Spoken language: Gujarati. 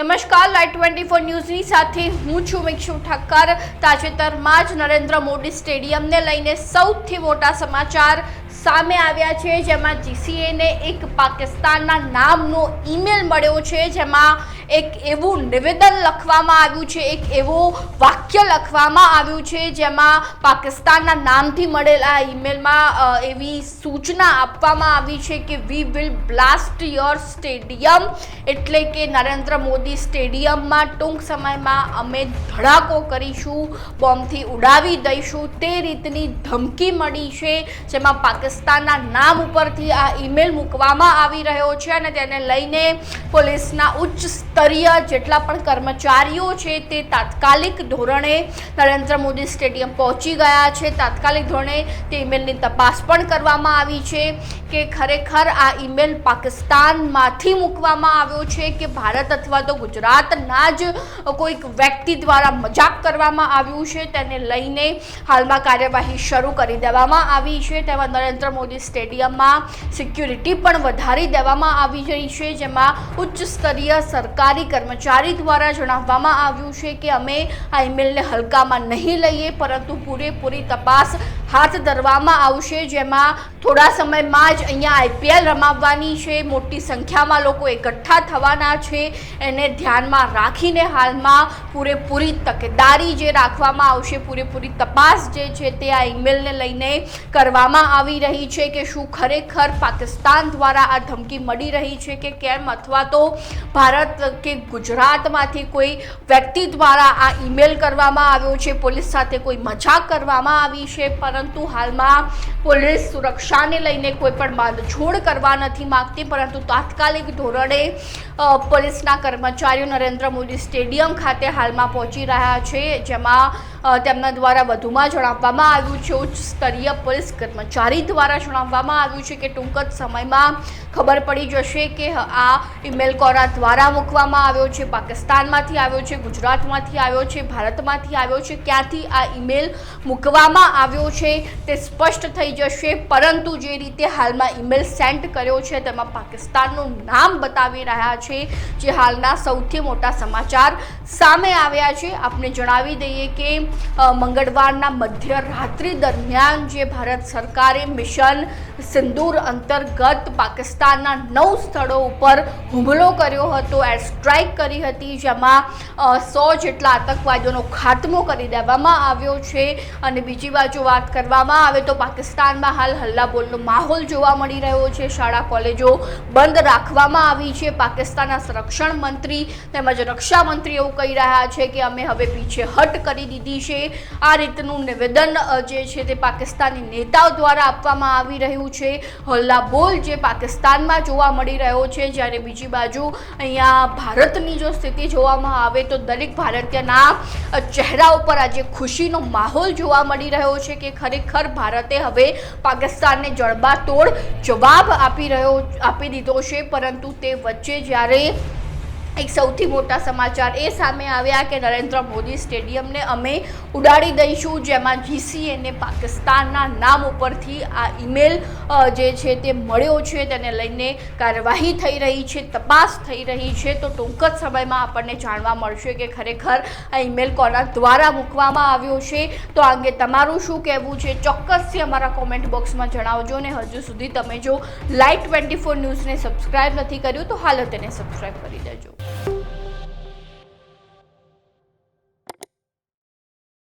નમસ્કાર, લાઈટ ટ્વેન્ટી ફોર ન્યૂઝની સાથે હું છું મિક્ષુ ઠક્કર. તાજેતરમાં જ નરેન્દ્ર મોદી સ્ટેડિયમને લઈને સૌથી મોટા સમાચાર સામે આવ્યા છે, જેમાં જીસીએને એક પાકિસ્તાનના નામનો ઈમેલ મળ્યો છે, જેમાં એક એવું નિવેદન લખવામાં આવ્યું છે, એક એવું વાક્ય લખવામાં આવ્યું છે, જેમાં પાકિસ્તાનના નામથી મળેલા ઈમેલમાં એવી સૂચના આપવામાં આવી છે કે we will blast your stadium એટલે કે નરેન્દ્ર મોદી સ્ટેડિયમમાં ટૂંક સમયમાં અમે ધડાકો કરીશું, બોમ્બથી ઉડાવી દઈશું, તે રીતની ધમકી મળી છે, જેમાં પાકિસ્તાનના નામ ઉપરથી આ ઈમેલ મૂકવામાં આવી રહ્યો છે અને તેને લઈને પોલીસના ઉચ્ચ સ્તરીય જેટલા પણ કર્મચારીઓ છે તે તાત્કાલિક ધોરણે નરેન્દ્ર મોદી સ્ટેડિયમ પહોંચી ગયા છે. તાત્કાલિક ધોરણે તે ઈમેલની તપાસ પણ કરવામાં આવી છે કે ખરેખર આ ઈમેલ પાકિસ્તાનમાંથી મૂકવામાં આવ્યો છે કે ભારત અથવા તો ગુજરાતના જ કોઈક વ્યક્તિ દ્વારા મજાક કરવામાં આવ્યું છે. તેને લઈને હાલમાં કાર્યવાહી શરૂ કરી દેવામાં આવી છે. તેમાં નરેન્દ્ર મોદી સ્ટેડિયમમાં સિક્યુરિટી પણ વધારી દેવામાં આવી રહી છે, જેમાં ઉચ્ચ સ્તરીય સરકારી કર્મચારી દ્વારા જણાવવામાં આવ્યું છે કે અમે આ ઈમેલને હલકામાં નહીં લઈએ, પરંતુ પૂરેપૂરી તપાસ હાથ ધરવામાં આવશે. જેમાં થોડા સમયમાં જ અહીંયા આઈપીએલ રમાવવાની છે. મોટી સંખ્યામાં લોકો એકઠા થવાના છે. એને ધ્યાનમાં રાખીને હાલમાં પૂરેપૂરી તકેદારી જે રાખવામાં આવશે, પૂરેપૂરી તપાસ જે છે તે આ ઈમેલને લઈને કરવામાં આવી રહી છે કે શું ખરેખર પાકિસ્તાન દ્વારા આ ધમકી મળી રહી છે કે કેમ? અથવા તો ભારત કે ગુજરાતમાંથી કોઈ વ્યક્તિ દ્વારા આ ઈમેલ કરવામાં આવ્યો છે, પોલીસ સાથે કોઈ મજાક કરવામાં આવી છે, પરંતુ હાલમાં પોલીસ સુરક્ષાને લઈને કોઈ પણ બાંધછોડ કરવા નથી માગતી, પરંતુ તાત્કાલિક ધોરણે પોલીસના કર્મચારીઓ નરેન્દ્ર મોદી સ્ટેડિયમ ખાતે હાલમાં પહોંચી રહ્યા છે, જેમાં તેમના દ્વારા વધુમાં જણાવવામાં આવ્યું છે, ઉચ્ચ સ્તરીય પોલીસ કર્મચારી દ્વારા જણાવવામાં આવ્યું છે કે ટૂંક જ સમયમાં ખબર પડી જશે કે આ ઈમેલ કોરા દ્વારા મૂકવામાં આવ્યો છે, પાકિસ્તાનમાંથી આવ્યો છે, ગુજરાતમાંથી આવ્યો છે, ભારતમાંથી આવ્યો છે, ક્યાંથી આ ઈમેલ મૂકવામાં આવ્યો છે તે સ્પષ્ટ થઈ જશે. પરંતુ જે રીતે હાલમાં ઈમેલ સેન્ડ કર્યો છે, તેમાં પાકિસ્તાનનું નામ બતાવી રહ્યા છે, જે હાલના સૌથી મોટા સમાચાર સામે આવ્યા છે. આપણે જણાવી દઈએ કે મંગળવારના મધ્યરાત્રિ દરમિયાન જે ભારત સરકારે મિશન સિંદૂર અંતર્ગત પાકિસ્તાનના નવ સ્થળો ઉપર હુમલો કર્યો હતો. એર સ્ટ્રાઇક કરી હતી, જેમાં સો જેટલા આતંકવાદીઓનો ખાત્મો કરી દેવામાં આવ્યો છે. અને બીજી બાજુ વાત કરવામાં આવે તો પાકિસ્તાનમાં હાલ હલ્લાબોલનો માહોલ જોવા મળી રહ્યો છે. શાળા, કોલેજો બંધ રાખવામાં આવી છે. પાકિસ્તાનના સંરક્ષણ મંત્રી તેમજ રક્ષા મંત્રી એવું કહી રહ્યા છે કે અમે હવે પીછે હટ કરી દીધી છે. આ રીતનું નિવેદન જે છે તે પાકિસ્તાની નેતાઓ દ્વારા આપવામાં આવી રહ્યું છે. હલ્લાબોલ જે પાકિસ્તાનમાં જોવા મળી રહ્યો છે, જ્યારે બીજી બાજુ અહીંયા ભારતની જો સ્થિતિ જોવામાં આવે તો દરેક ભારતીયના ચહેરા ઉપર આજે ખુશીનો માહોલ જોવા મળી રહ્યો છે કે ખરેખર ભારતે હવે પાકિસ્તાનને જડબાતોડ જવાબ આપી રહ્યો, આપી દીધો છે. પરંતુ તે વચ્ચે જ્યારે એક સૌથી મોટા સમાચાર એ સામે આવ્યા કે નરેન્દ્ર મોદી સ્ટેડિયમને અમે ઉડાડી દઈશું, જેમાં જીસીએને પાકિસ્તાનના નામ ઉપરથી આ ઈમેલ જે છે તે મળ્યો છે, તેને લઈને કાર્યવાહી થઈ રહી છે, તપાસ થઈ રહી છે. તો ટૂંક જ સમયમાં આપણને જાણવા મળશે કે ખરેખર આ ઈમેલ કોના દ્વારા મૂકવામાં આવ્યો છે. તો આ અંગે તમારું શું કહેવું છે? ચોક્કસથી અમારા કોમેન્ટ બોક્સમાં જણાવજો ને હજુ સુધી તમે જો લાઈટ ટ્વેન્ટી ફોર ન્યૂઝને સબસ્ક્રાઈબ નથી કર્યું તો હાલ તેને સબસ્ક્રાઈબ કરી દેજો. Thank you.